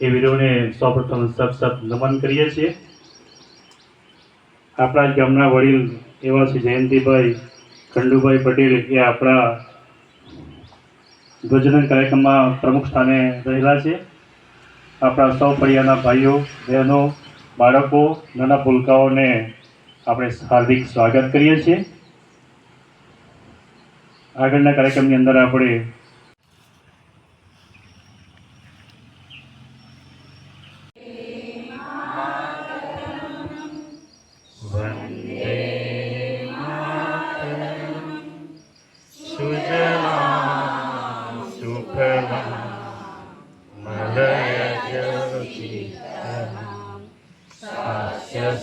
એ વીરોને સૌપ્રથમ સબ સબ નમન કરીએ છીએ. આપણા ગામના વડીલ એવા શ્રી જયંતિભાઈ, ખંડુભાઈ પટેલ, એ આપણા ધ્વજવંદન કાર્યક્રમમાં પ્રમુખ સ્થાને રહેલા છે. આપણા સૌ ફળિયાના ભાઈઓ, બહેનો, બાળકો, નાના ભૂલકાઓને આપણે હાર્દિક સ્વાગત કરીએ છીએ. આગળના કાર્યક્રમની અંદર આપણે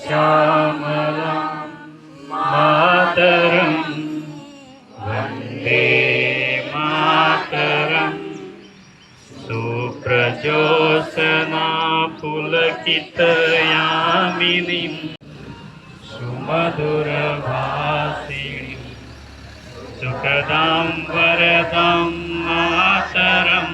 શ્યામલા માતરમ વંદે માતરમ સુપ્રજોસના પુલકિતયામિનીમ સુમધુરભાષિણીમ સુખદાં વરદાં માતરમ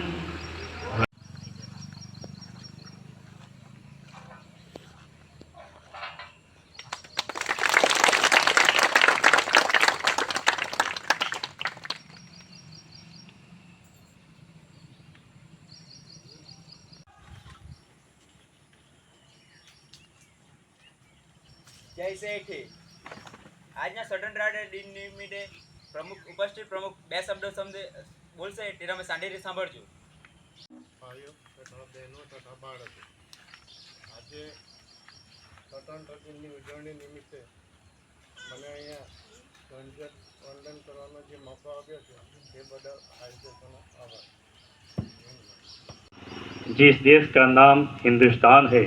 જય શેઠી આજના સ્વતંત્ર દિન નિમિત્તે પ્રમુખ ઉપસ્થિત પ્રમુખ બે શબ્દો સમજે બોલશે તે તમે શાંતિથી સાંભળજો ભાઈઓ તથા બહેનો તથા બાળકો આજે સ્વતંત્ર દિનની ઉજવણી નિમિત્તે મને અહીંયા ધનજત વંદન કરવાનો જે મોકો આપ્યો છે તે બદલ આયોજકોનો આભાર जिस देश का नाम हिंदुस्तान है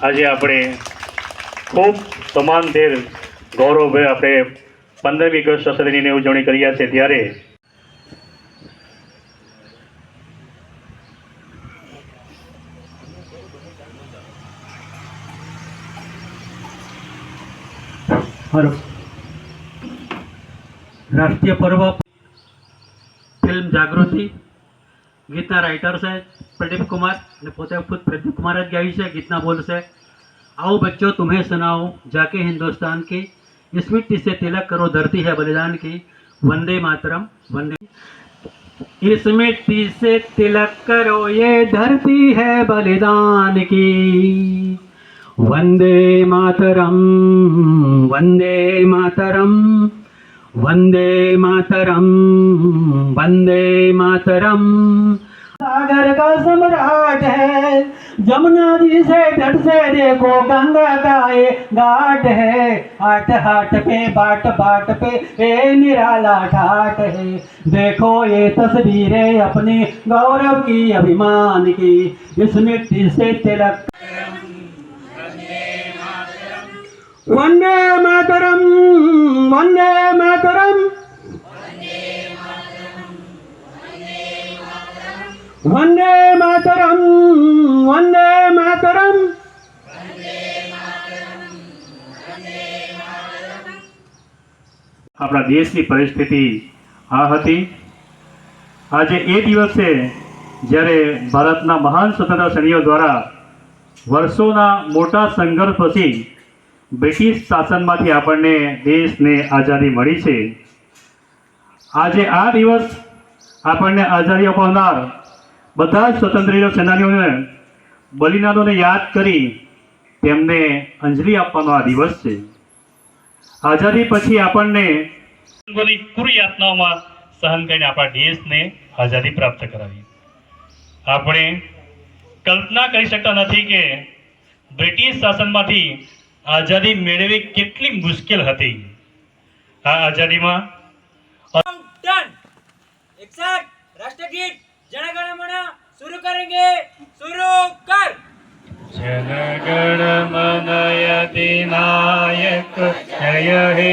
આજે આપણે ખૂબ સમાનધેર ગૌરવભેર આપણે પંદરમી ઓગસ્ટ સશસ્ત્રની ઉજવણી કરી છે. ત્યારે રાષ્ટ્રીય પર્વ ફિલ્મ જાગૃતિ ગીતના રાઇટર છે પ્રદીપ કુમાર અને પોતે ખુદ પ્રદીપ કુમાર જ ગાઈ છે. ગીતના બોલ છે. आओ बच्चों, तुम्हें सुनाओ जाके हिंदुस्तान की। इस मिट्टी से तिलक करो, धरती है बलिदान की। वंदे मातरम, वंदे। इस मिट्टी से तिलक करो, ये धरती है बलिदान की। वंदे मातरम वंदे मातरम वंदे मातरम वंदे मातरम। सागर का सम्राट है। जमुना जी से तट से देखो गंगा का ये घाट है। हाट हाट पे, बाट बाट पे ए निराला ठाट है। देखो ये तस्वीरें अपने गौरव की, अभिमान की। इस मिट्टी से तिलक वंदे मातरम, वंदे વંદે માતરમ વંદે માતરમ. આપણા દેશની પરિસ્થિતિ આ હતી. આજે એ દિવસે જ્યારે ભારતના મહાન સ્વતંત્ર સૈનિકો દ્વારા વર્ષોના મોટા સંઘર્ષ પછી બ્રિટિશ શાસનમાંથી આપણને દેશને આઝાદી મળી છે. આજે આ દિવસ આપણને આઝાદી અપાવનાર બધા જ સ્વતંત્ર સેનાનીઓને બલિદાનોને યાદ કરી તેમને અંજલિ આપવાનો આ દિવસ છે. આઝાદી પછી આપણને પૂરી યાતનાઓમાં સહન કરીને આપણા દેશને આઝાદી પ્રાપ્ત કરાવી. આપણે કલ્પના કરી શકતા નથી કે બ્રિટિશ શાસનમાંથી આઝાદી મેળવવી કેટલી મુશ્કેલ હતી. આ આઝાદીમાં રાષ્ટ્રગીત जनगणमन शुरू करेंगे शुरू कर जनगण नायक जय हे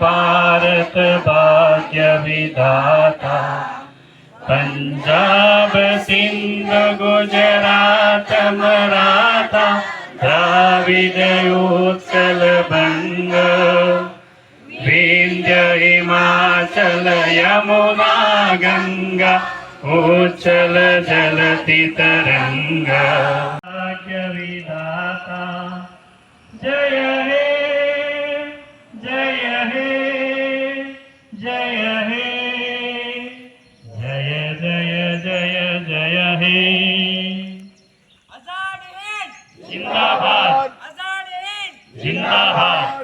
भारत भाग्य विधाता पंजाब सिंध गुजरात मराठा द्राविड उत्कल बंग विंध्य हिमाचल यमुना गंगा उचल जलति तरङ्ग भाग्यविधाता जय हे जय हे जय हे जय जय जय जय हे जिन्दाबाद जिन्दाबाद